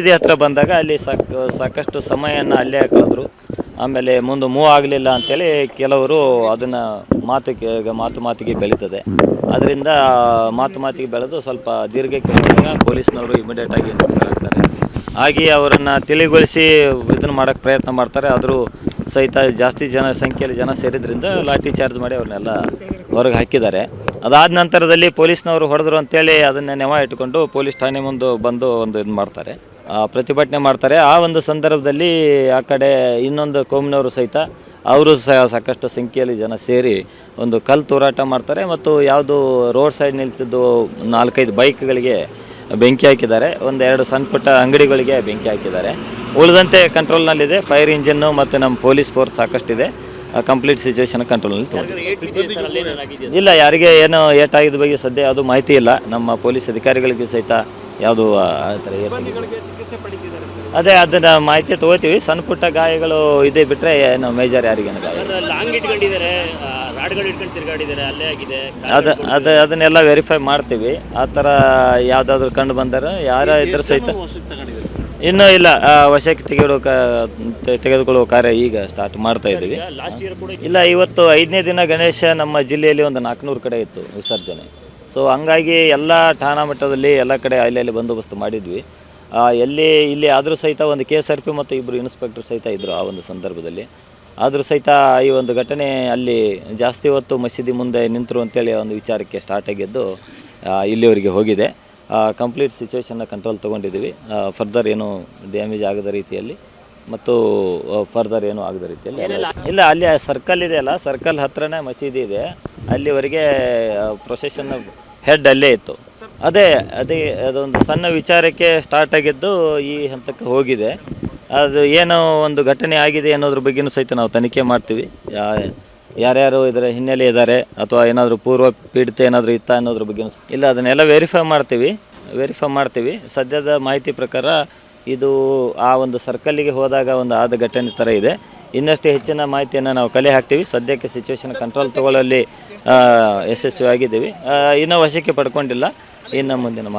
ಮಸೀದಿ ಹತ್ರ ಬಂದಾಗ ಅಲ್ಲಿ ಸಾಕ್, ಸಾಕಷ್ಟು ಸಮಯನ ಅಲ್ಲೇ ಕಳೆದ್ರು. ಆಮೇಲೆ ಮುಂದೆ ಮೂವ್ ಆಗಲಿಲ್ಲ ಅಂತೇಳಿ ಕೆಲವರು ಅದನ್ನು ಮಾತಿಗೆ ಮಾತು ಮಾತಿಗೆ ಬೆಳೀತದೆ. ಅದರಿಂದ ಮಾತು ಮಾತಿಗೆ ಬೆಳೆದು ಸ್ವಲ್ಪ ದೀರ್ಘಕ್ಕೆ ಪೊಲೀಸ್ನವರು ಇಮಿಡಿಯೇಟ್ ಆಗಿ interfere ಆಗ್ತಾರೆ. ಹಾಗೆ ಅವರನ್ನು ತಿಳಿಗೊಳಿಸಿ ಇದನ್ನು ಮಾಡೋಕ್ಕೆ ಪ್ರಯತ್ನ ಮಾಡ್ತಾರೆ. ಆದರೂ ಸಹಿತ ಜಾಸ್ತಿ ಜನ, ಸಂಖ್ಯೆಯಲ್ಲಿ ಜನ ಸೇರಿದ್ರಿಂದ ಲಾಠಿ ಚಾರ್ಜ್ ಮಾಡಿ ಅವ್ರನ್ನೆಲ್ಲ ಹೊರಗೆ ಹಾಕಿದ್ದಾರೆ. ಅದಾದ ನಂತರದಲ್ಲಿ ಪೊಲೀಸ್ನವರು ಹೊಡೆದ್ರು ಅಂತೇಳಿ ಅದನ್ನು ನೆವ ಇಟ್ಕೊಂಡು ಪೊಲೀಸ್ ಠಾಣೆ ಮುಂದೆ ಬಂದು ಒಂದು ಇದು ಮಾಡ್ತಾರೆ. ಪ್ರತಿಭಟನೆ ಮಾಡ್ತಾರೆ. ಆ ಒಂದು ಸಂದರ್ಭದಲ್ಲಿ ಆ ಕಡೆ ಇನ್ನೊಂದು ಕೋಮಿನವರು ಸಹಿತ ಅವರು ಸಹ ಸಾಕಷ್ಟು ಸಂಖ್ಯೆಯಲ್ಲಿ ಜನ ಸೇರಿ ಒಂದು ಕಲ್ಲು ತೂರಾಟ ಮಾಡ್ತಾರೆ ಮತ್ತು ಯಾವುದು ರೋಡ್ ಸೈಡ್ ನಿಲ್ತಿದ್ದು ನಾಲ್ಕೈದು ಬೈಕ್ಗಳಿಗೆ ಬೆಂಕಿ ಹಾಕಿದ್ದಾರೆ. ಒಂದು ಎರಡು ಸಣ್ಣ ಪುಟ್ಟ ಅಂಗಡಿಗಳಿಗೆ ಬೆಂಕಿ ಹಾಕಿದ್ದಾರೆ. ಉಳಿದಂತೆ ಕಂಟ್ರೋಲ್ನಲ್ಲಿದೆ ಫೈರ್ ಇಂಜಿನ್ನು ಮತ್ತು ನಮ್ಮ ಪೊಲೀಸ್ ಫೋರ್ಸ್ ಸಾಕಷ್ಟಿದೆ. ಕಂಪ್ಲೀಟ್ ಸಿಚುವೇಶನ್ ಕಂಟ್ರೋಲ್ನಲ್ಲಿ ತಗೊಂಡಿದೆ ಇಲ್ಲ ಯಾರಿಗೆ ಏನು ಏಟಾಗಿದ್ದ ಬಗ್ಗೆ ಸದ್ಯ ಯಾವುದು ಮಾಹಿತಿ ಇಲ್ಲ. ನಮ್ಮ ಪೊಲೀಸ್ ಅಧಿಕಾರಿಗಳಿಗೆ ಸಹಿತ ಯಾವುದು ಆ ಥರ. ಅದೇ ಅದನ್ನ ಮಾಹಿತಿ ತಗೋತೀವಿ. ಸಣ್ಣ ಪುಟ್ಟ ಗಾಯಗಳು ಇದೇ ಬಿಟ್ಟರೆ ಏನು ಮೇಜರ್ ಯಾರಿಗೇನು ಗಾಯ. ಲಾಂಗ್ ಇಟ್ಕೊಂಡಿದ್ದಾರೆ ರಾಡ್ಗಳು ಇಟ್ಕೊಂಡು ತಿರ್ಗಾಡಿದ್ದಾರೆ ಅಲ್ಲೇ ಆಗಿದೆ. ಅದು ಅದು ಅದನ್ನೆಲ್ಲ ವೆರಿಫೈ ಮಾಡ್ತೀವಿ. ಆ ಥರ ಯಾವುದಾದ್ರೂ ಕಂಡು ಬಂದರೆ ಯಾರ ಇದ್ರ ಸಹಿತ ಇನ್ನೂ ಇಲ್ಲ ವಶಕ್ಕೆ ತೆಗೆದುಕೊಳ್ಳೋ ತೆಗೆದುಕೊಳ್ಳುವ ಕಾರ್ಯ ಈಗ ಸ್ಟಾರ್ಟ್ ಮಾಡ್ತಾ ಇದ್ದೀವಿ. ಲಾಸ್ಟ್ ಇಯರ್ ಕೂಡ ಇಲ್ಲ ಇವತ್ತು ಐದನೇ ದಿನ ಗಣೇಶ ನಮ್ಮ ಜಿಲ್ಲೆಯಲ್ಲಿ ಒಂದು ನಾಲ್ಕುನೂರು ಕಡೆ ಇತ್ತು ವಿಸರ್ಜನೆ. ಸೊ ಹಂಗಾಗಿ ಎಲ್ಲ ಠಾಣಾ ಮಟ್ಟದಲ್ಲಿ ಎಲ್ಲ ಕಡೆ ಅಲ್ಲಿ ಬಂದೋಬಸ್ತು ಮಾಡಿದ್ವಿ. ಎಲ್ಲಿ ಇಲ್ಲಿ ಆದರೂ ಸಹಿತ ಒಂದು ಕೆ ಎಸ್ ಆರ್ ಪಿ ಮತ್ತು ಇಬ್ಬರು ಇನ್ಸ್ಪೆಕ್ಟರ್ ಸಹಿತ ಇದ್ದರು ಆ ಒಂದು ಸಂದರ್ಭದಲ್ಲಿ. ಆದರೂ ಸಹಿತ ಈ ಒಂದು ಘಟನೆ ಅಲ್ಲಿ ಜಾಸ್ತಿ ಹೊತ್ತು ಮಸೀದಿ ಮುಂದೆ ನಿಂತರು ಅಂತೇಳಿ ಒಂದು ವಿಚಾರಕ್ಕೆ ಸ್ಟಾರ್ಟ್ ಆಗಿದ್ದು ಇಲ್ಲಿವರಿಗೆ ಹೋಗಿದೆ. ಕಂಪ್ಲೀಟ್ ಸಿಚುವೇಶನ್ನ ಕಂಟ್ರೋಲ್ ತೊಗೊಂಡಿದ್ದೀವಿ. ಫರ್ದರ್ ಏನು ಡ್ಯಾಮೇಜ್ ಆಗದ ರೀತಿಯಲ್ಲಿ ಮತ್ತು ಫರ್ದರ್ ಏನು ಆಗದ ರೀತಿಯಲ್ಲಿ ಇಲ್ಲ, ಅಲ್ಲಿ ಸರ್ಕಲ್ ಇದೆ ಅಲ್ಲ ಸರ್ಕಲ್ ಹತ್ರನೇ ಮಸೀದಿ ಇದೆ. ಅಲ್ಲಿವರೆಗೆ ಪ್ರೊಸೆಷನ್ ಹೆಡ್ ಅಲ್ಲೇ ಇತ್ತು. ಅದೇ ಅದೇ ಅದೊಂದು ಸಣ್ಣ ವಿಚಾರಕ್ಕೆ ಸ್ಟಾರ್ಟ್ ಆಗಿದ್ದು ಈ ಹಂತಕ್ಕೆ ಹೋಗಿದೆ. ಅದು ಏನೋ ಒಂದು ಘಟನೆ ಆಗಿದೆ ಅನ್ನೋದ್ರ ಬಗ್ಗೆನೂ ಸಹಿತ ನಾವು ತನಿಖೆ ಮಾಡ್ತೀವಿ. ಯಾರ್ಯಾರು ಇದರ ಹಿನ್ನೆಲೆ ಇದ್ದಾರೆ ಅಥವಾ ಏನಾದರೂ ಪೂರ್ವ ಪೀಡಿತ ಏನಾದರೂ ಇತ್ತ ಅನ್ನೋದ್ರ ಬಗ್ಗೆ ಇಲ್ಲ ಅದನ್ನೆಲ್ಲ ವೆರಿಫೈ ಮಾಡ್ತೀವಿ. ವೆರಿಫೈ ಮಾಡ್ತೀವಿ. ಸದ್ಯದ ಮಾಹಿತಿ ಪ್ರಕಾರ ಇದು ಆ ಒಂದು ಸರ್ಕಲ್ಲಿಗೆ ಹೋದಾಗ ಒಂದು ಆದ ಘಟನೆ ಥರ ಇದೆ. ಇನ್ನಷ್ಟು ಹೆಚ್ಚಿನ ಮಾಹಿತಿಯನ್ನು ನಾವು ಕಲೆ ಹಾಕ್ತೀವಿ. ಸದ್ಯಕ್ಕೆ ಸಿಚುವೇಶನ್ ಕಂಟ್ರೋಲ್ ತಗೊಳ್ಳಲ್ಲಿ ಯಶಸ್ವಿ ಯಶಸ್ವಿಯಾಗಿದ್ದೀವಿ. ಇನ್ನೂ ವಶಕ್ಕೆ ಪಡ್ಕೊಂಡಿಲ್ಲ. ಇನ್ನು ಮುಂದಿನ ಮಾಡ್ತೀವಿ